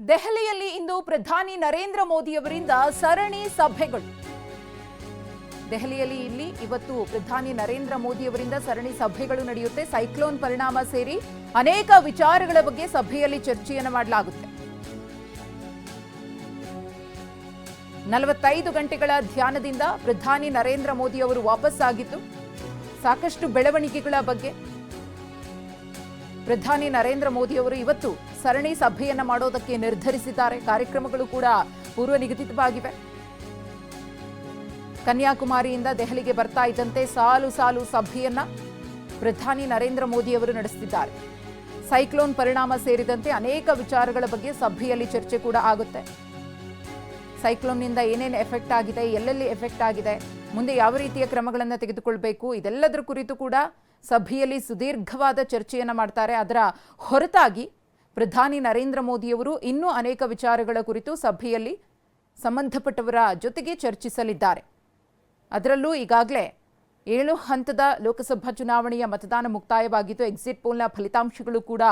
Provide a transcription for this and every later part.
ದೆಹಲಿಯಲ್ಲಿ ಇಂದು ಪ್ರಧಾನಿ ನರೇಂದ್ರ ಮೋದಿಯವರಿಂದ ಸರಣಿ ಸಭೆಗಳು. ದೆಹಲಿಯಲ್ಲಿ ಇಲ್ಲಿ ಇವತ್ತು ಪ್ರಧಾನಿ ನರೇಂದ್ರ ಮೋದಿಯವರಿಂದ ಸರಣಿ ಸಭೆಗಳು ನಡೆಯುತ್ತೆ. ಸೈಕ್ಲೋನ್ ಪರಿಣಾಮ ಸೇರಿ ಅನೇಕ ವಿಚಾರಗಳ ಬಗ್ಗೆ ಸಭೆಯಲ್ಲಿ ಚರ್ಚೆಯನ್ನು ಮಾಡಲಾಗುತ್ತೆ. ನಲವತ್ತೈದು ಗಂಟೆಗಳ ಧ್ಯಾನದಿಂದ ಪ್ರಧಾನಿ ನರೇಂದ್ರ ಮೋದಿ ಅವರು ವಾಪಸ್ ವಾಪಸ್ಸಾಗಿದ್ದು, ಸಾಕಷ್ಟು ಬೆಳವಣಿಗೆಗಳ ಬಗ್ಗೆ ಪ್ರಧಾನಿ ನರೇಂದ್ರ ಮೋದಿ ಅವರು ಇವತ್ತು ಸರಣಿ ಸಭೆಯನ್ನ ಮಾಡೋದಕ್ಕೆ ನಿರ್ಧರಿಸಿದ್ದಾರೆ. ಕಾರ್ಯಕ್ರಮಗಳು ಕೂಡ ಪೂರ್ವ ನಿಗದಿತವಾಗಿವೆ. ಕನ್ಯಾಕುಮಾರಿಯಿಂದ ದೆಹಲಿಗೆ ಬರ್ತಾ ಇದ್ದಂತೆ ಸಾಲು ಸಾಲು ಸಭೆಯನ್ನ ಪ್ರಧಾನಿ ನರೇಂದ್ರ ಮೋದಿ ಅವರು ನಡೆಸುತ್ತಿದ್ದಾರೆ ಸೈಕ್ಲೋನ್ ಪರಿಣಾಮ ಸೇರಿದಂತೆ ಅನೇಕ ವಿಚಾರಗಳ ಬಗ್ಗೆ ಸಭೆಯಲ್ಲಿ ಚರ್ಚೆ ಕೂಡ ಆಗುತ್ತೆ. ಸೈಕ್ಲೋನ್ನಿಂದ ಏನೇನು ಎಫೆಕ್ಟ್ ಆಗಿದೆ, ಎಲ್ಲೆಲ್ಲಿ ಎಫೆಕ್ಟ್ ಆಗಿದೆ, ಮುಂದೆ ಯಾವ ರೀತಿಯ ಕ್ರಮಗಳನ್ನು ತೆಗೆದುಕೊಳ್ಬೇಕು, ಇದೆಲ್ಲದರ ಕುರಿತು ಕೂಡ ಸಭೆಯಲ್ಲಿ ಸುದೀರ್ಘವಾದ ಚರ್ಚೆಯನ್ನು ಮಾಡ್ತಾರೆ. ಅದರ ಹೊರತಾಗಿ ಪ್ರಧಾನಿ ನರೇಂದ್ರ ಮೋದಿಯವರು ಇನ್ನೂ ಅನೇಕ ವಿಚಾರಗಳ ಕುರಿತು ಸಭೆಯಲ್ಲಿ ಸಂಬಂಧಪಟ್ಟವರ ಜೊತೆಗೆ ಚರ್ಚಿಸಲಿದ್ದಾರೆ. ಅದರಲ್ಲೂ ಈಗಾಗಲೇ ಏಳು ಹಂತದ ಲೋಕಸಭಾ ಚುನಾವಣೆಯ ಮತದಾನ ಮುಕ್ತಾಯವಾಗಿದ್ದು, ಎಕ್ಸಿಟ್ ಪೋಲ್ನ ಫಲಿತಾಂಶಗಳು ಕೂಡ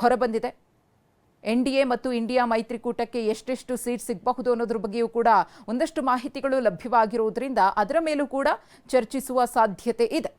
ಹೊರಬಂದಿದೆ. ಎನ್ ಡಿ ಎ ಮತ್ತು ಇಂಡಿಯಾ ಮೈತ್ರಿಕೂಟಕ್ಕೆ ಎಷ್ಟೆಷ್ಟು ಸೀಟ್ ಸಿಗಬಹುದು ಅನ್ನೋದ್ರ ಬಗ್ಗೆಯೂ ಕೂಡ ಒಂದಷ್ಟು ಮಾಹಿತಿಗಳು ಲಭ್ಯವಾಗಿರುವುದರಿಂದ ಅದರ ಮೇಲೂ ಕೂಡ ಚರ್ಚಿಸುವ ಸಾಧ್ಯತೆ ಇದೆ.